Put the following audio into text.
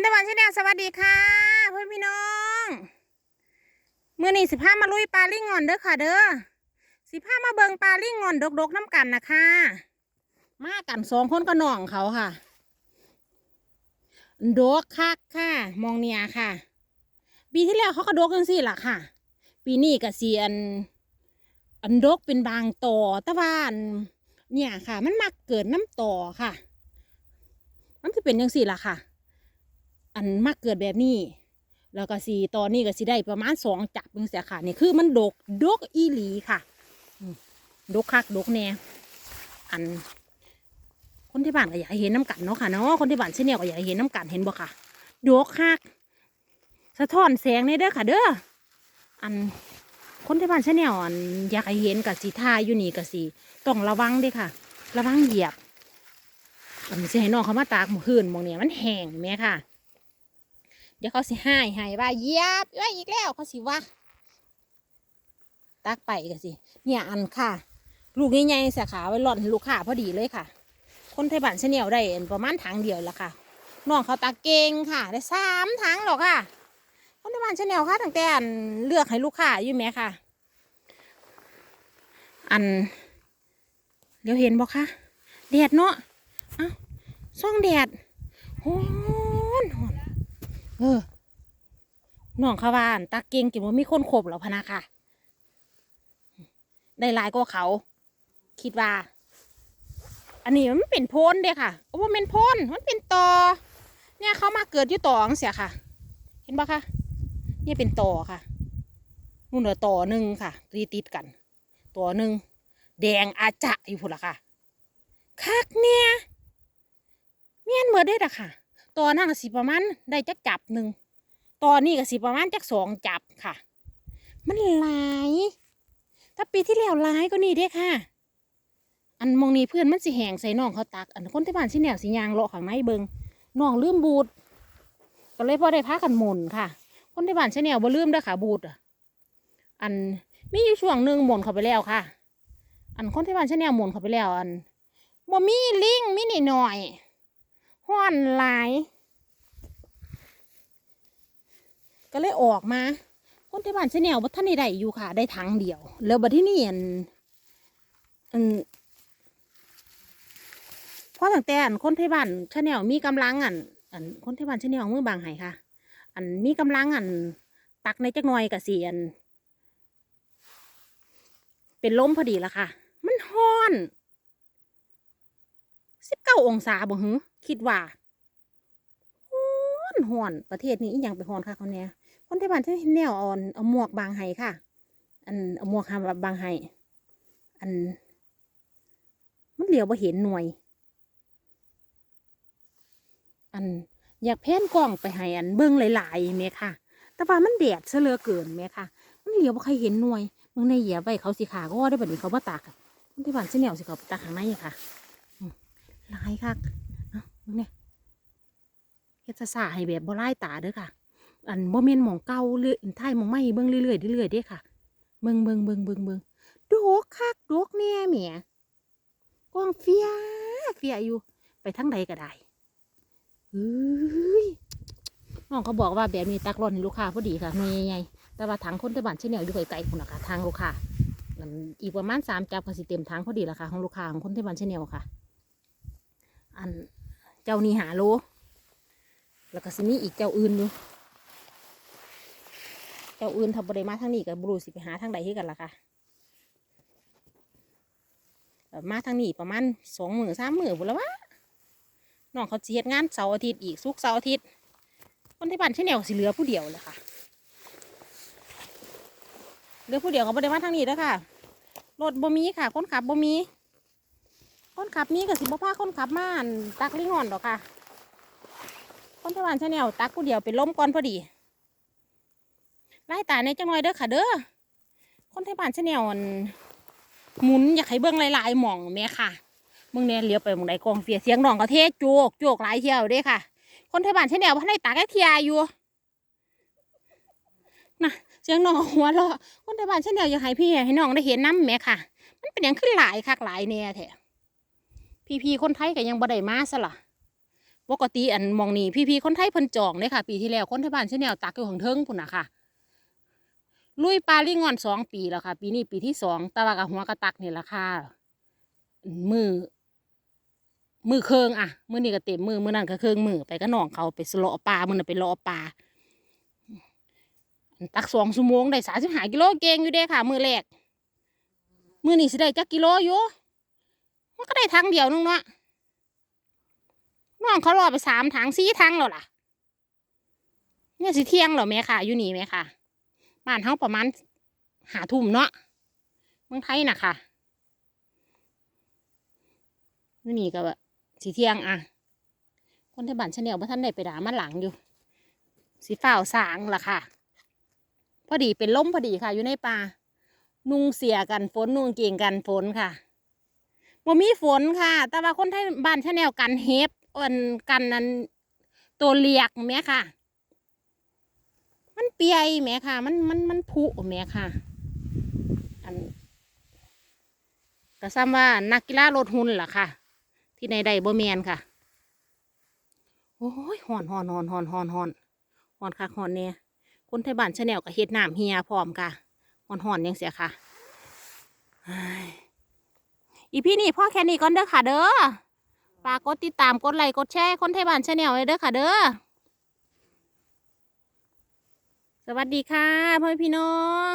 คนตะวันชาแนลสวัสดีค่ะเพื่อนพี่น้องเมื่อนี้สิพามาลุยปลาลิ่งงอนเด้อค่ะ เด้อสิพามาเบิงปลาลิ่งงอนดกๆน้ำกันนะคะ มากันสองคนก็น้องเขาค่ะดกคักค่ะ มองเนียค่ะปีที่แล้วเขาก็ดกกันสิล่ะค่ะ ปีนี้ก็เสียนอันดกเป็นบางต่อตะวันเนี่ยค่ะ มันมักเกิดน้ำต่อค่ะมันจะเป็นยังสี่ล่ะค่ะ อันมักเกิดแบบนี้ แล้วก็สีตอนนี้ก็สิได้ประมาณสองจับเป็นเสียค่ะนี่คือมันดกดกอีหลีค่ะดกคักดกแน่อัน คนที่บ้านก็อยากเห็นน้ำกันเนาะค่ะเนาะคนที่บ้านเช่นเนียก็อยากเห็นน้ำกันเห็นบ่ค่ะดกคักสะท้อนแสงในเด้อค่ะ เด้ออันคนที่บ้านเช่นเนียอันอยากเห็นกับสีทายอยู่นี่กับสีต้องระวังด้ค่ะ ระวังเหยียบอันนี้ให้น้องเขามาตากหมือคืนมองเนี่ยมันแห้งแม่ค่ะ เดี๋ยวเขาสิห้ให้ว่าเยียบไว้อีกแล้วเขาสิว่าตากไปกันสิเนี่ยอันค่ะ ลูกใหญ่ๆสาขาไว้หล่อนลูกค้าพอดีเลยค่ะ คนไทยบ้านเฉนียวได้ประมาณถังเดียวละค่ะน้องเขาตากเก่งค่ะ ได้สามถังหรอกค่ะ คนไทยบ้านเฉนียวค่ะตั้งแต่อันเลือกให้ลูกค้าอยู่ไหมค่ะ อันเดี๋ยวเห็นบ่คะแดดเนาะเอ้าส่องแดดโอน เออน้องขาวานตาเก่งกินว่ามีคนขบแล้วพนะค่ะ ได้ลายก็เขา คิดว่า อันนี้มันเป็นโพนเด้ค่ะโอ้ว่าเป็นโพนมันเป็นตอเนี่ยเขามาเกิดอยู่ตองเสียค่ะ เห็นปะคะเนี่ยเป็นตอค่ะนู่นเหลือต่อหนึ่งค่ะตีติดกันต่อหนึ่งแดงอาจะอยู่พุ่นละค่ะคักเนี่ยเมียนเมื่อได้ละค่ะ ตอนนั้นก็สิประมาณได้จักจับหนึ่งตอนนี้ก็สิประมาณจักสองจับค่ะ มันหลายถ้าปีที่แล้วหลายก็นี่เด้ค่ะ อันมองนี้เพื่อนมันสิแหงใส่น้องเขาตัก อันคนที่บ้านสิแนวสิยางเลาะข้างในเบิงน้องลืมบูดก็เลยพอได้พากันหมุนค่ะ คนที่บ้านสิแนวบ่ลืมเด้อค่ะบูดอะอันมีอยู่ช่วงหนึ่งหมุนเขาไปแล้วค่ะ อันคนที่บ้านสิแนวหมุนเขาไปแล้ว อันบ่มีลิงมีนิดหน่อย ห้อนหลาย ก็เลยออกมา คนที่บ้านเชนแนวบัท่านได้ได้อยู่ค่ะ ได้ถังเดียว แล้วบัดที่นี่อันอันเพราะตั้งแต่อันคนที่บ้านเชนแนวมีกำลังอันอันคนที่บ้านเชนแนวมือบางไห้ค่ะ อันมีกำลังอันตักในจักหน่อยกับเสียน เป็นล้มพอดีละค่ะ มันห้อน สิบเก้าองศาบ่หือคิดว่าฮ้อนฮ้อนประเทศนี้อีหยังไปฮ้อนค่ะคนเนี้ยคนที่บ้านที่แนวเอ่อนเอาหมวกบางไห้ค่ะ อันเอาหมวกหาบางไห้อัน มันเหลียวบ่เห็นหน่วย อันอยากแพนกล้องไปให้อันเบิ่งหลายๆแม่ค่ะ แต่ว่ามันแดดเหลือเกินแม่ค่ะ มันเหลียวบ่ใครเห็นหน่วยมึงในเหยียบไว้เขาสิขาก็ได้แบบนี้เขาบ่ตากคนที่บ้านเสแนวสิเขาไปตากข้างในค่ะ หลายคักเนาะเนี่ยเฮ็ดซะซ่าให้แบบบ่ไล่ตาเด้อค่ะ อันบ่แม่นหมองเก่าเรื่อยท้ายหมองใหม่เบิ่งเรื่อยๆเรื่อยๆเด้ค่ะเบิ่งเบิ่งเบิ่งเบิ่งเบิ่งดกคักดกแน่แหมกวางเฟียเฟียอยู่ ไปทางใดก็ได้เฮ้ยน้องเขาบอกว่าแบบนี้ตักร้อนให้ลูกค้าพอดีค่ะหน่ยใหญ่แต่ว่าถังคนที่บ้านเช่นเดียวอยู่ไกลๆพุ่นน่ะคะทางลูกค้าอีกประมาณสามจับก็สิเต็มถังพอดีละค่ะของลูกค้าของคนที่บ้านเช่นเดียวค่ะ อันเจ้านี่หาโล แล้วก็สิมีอีกเจ้าอื่นอยู่เจ้าอื่นทำบริมาทางนี้กับบรูสิไปหาทางใดที่กันล่ะค่ะมาทางนี้ประมาณสองหมื่นสามหมื่นบุแล้ววะน้องเขาสิเฮ็ดงานเสาร์อาทิตย์อีกสุกเสาร์อาทิตย์คนที่บ้านที่แนวสิเหลือผู้เดียวเลยค่ะเหลือผู้เดียวเขาบริมาทางนี้แล้วค่ะรถบ่มีค่ะ คนขับบ่มี คนขับมีกับสิบพ่าคนขับมานตักลิงหอนดอกค่ะ คนที่บ้านชาแนลตักกูเดียวเป็นล้มก่อนพอดีไล่ตาในจังหน่อยเด้อค่ะเด้อคนที่บ้านชาแนลหมุนอยากให้เบิ้งหลายๆหม่องแม่ค่ะมึงเนี่ยเลี้ยวไปมองใดกองเฟียเสียงน้องก็เทโจกโจกหลายเที่ยวเด้อค่ะ คนที่บ้านชาแนลพันได้ตากแค่เทียอยู่นะเสียงน้องหัวเราะคนที่บ้านชาแนลอยากให้พี่ให้น้องได้เห็นน้ำแม่ค่ะ มันเป็นอย่างขึ้นหลายคักหลายแน่แท้ พี่ๆคนไทยก็ยังบ่ได้มาซะล่ะปกติอันมองนี่พี่ๆคนไทยเพิ่นจองเลยค่ะ ปีที่แล้วคนไทยบ้านชาแนลตักอยู่ของเทิงพุ่นน่ะค่ะลุยปลาลิงงอนสองปีแล้วค่ะ ปีนี้ปีที่สองตะวากับหัวกระตักนี่ละค่ะมือ มือเคืองอะมือนี่ก็เต็มมือมือนั่นก็เคืองมือไปก็น้องเขาไปสเลาะปลามือนั่นไปเลาะปลาตักสองชั่วโมงได้สามสิบห้ากิโลเก่งอยู่เด้ค่ะ มือแรกมือนี่สิได้จักกิโลอยู่ มันก็ได้ทางเดียวนึงเนาะน้องเขารอไปสามทางสี่ทางแล้วล่ะ เนี่ยสิเที่ยงเหรอแม่ค่ะ อยู่นี่แม่ค่ะ บ้านเฮาประมาณหาทุ่มเนาะเมืองไทยน่ะค่ะอยู่นี่ก็แบบสีเที่ยงอะ คนที่บ้านชาแนลบ่ท่านได้ไปด่ามันหลังอยู่ สีฝ้าวสางล่ะค่ะ พอดีเป็นล่มพอดีค่ะ อยู่ในป่า นุ่งเสียกันฝนนุ่งเกงกันฝนค่ะ บ่มีฝนค่ะ แต่ว่าคนไทยบ้านชาแนลกันเฮฟอันกันนั้นตัวเลียกแม่ค่ะ มันเปียแม่ค่ะ มันมันมันผุแม่ค่ะ อันก็ซ้ำว่านักกีฬารถหุ่นล่ะค่ะ ที่ในใดบ่แมนค่ะ โอ้ยหอนหอนหอนหอนหอนหอนหอนค่ะหอนเนี่ยคนไทยบ้านชาแนลก็เฮ็ดน้ำเฮียพร้อมค่ะหอนหอนยังเสียค่ะ อีพี่นี่พ่อแค่นี้ก่อนเด้อค่ะเด้อฝากกดติดตามกดไลค์กดแชร์คนไทยบ้านชาแนลเลยเด้อค่ะเด้อสวัสดีค่ะพ่อพี่น้อง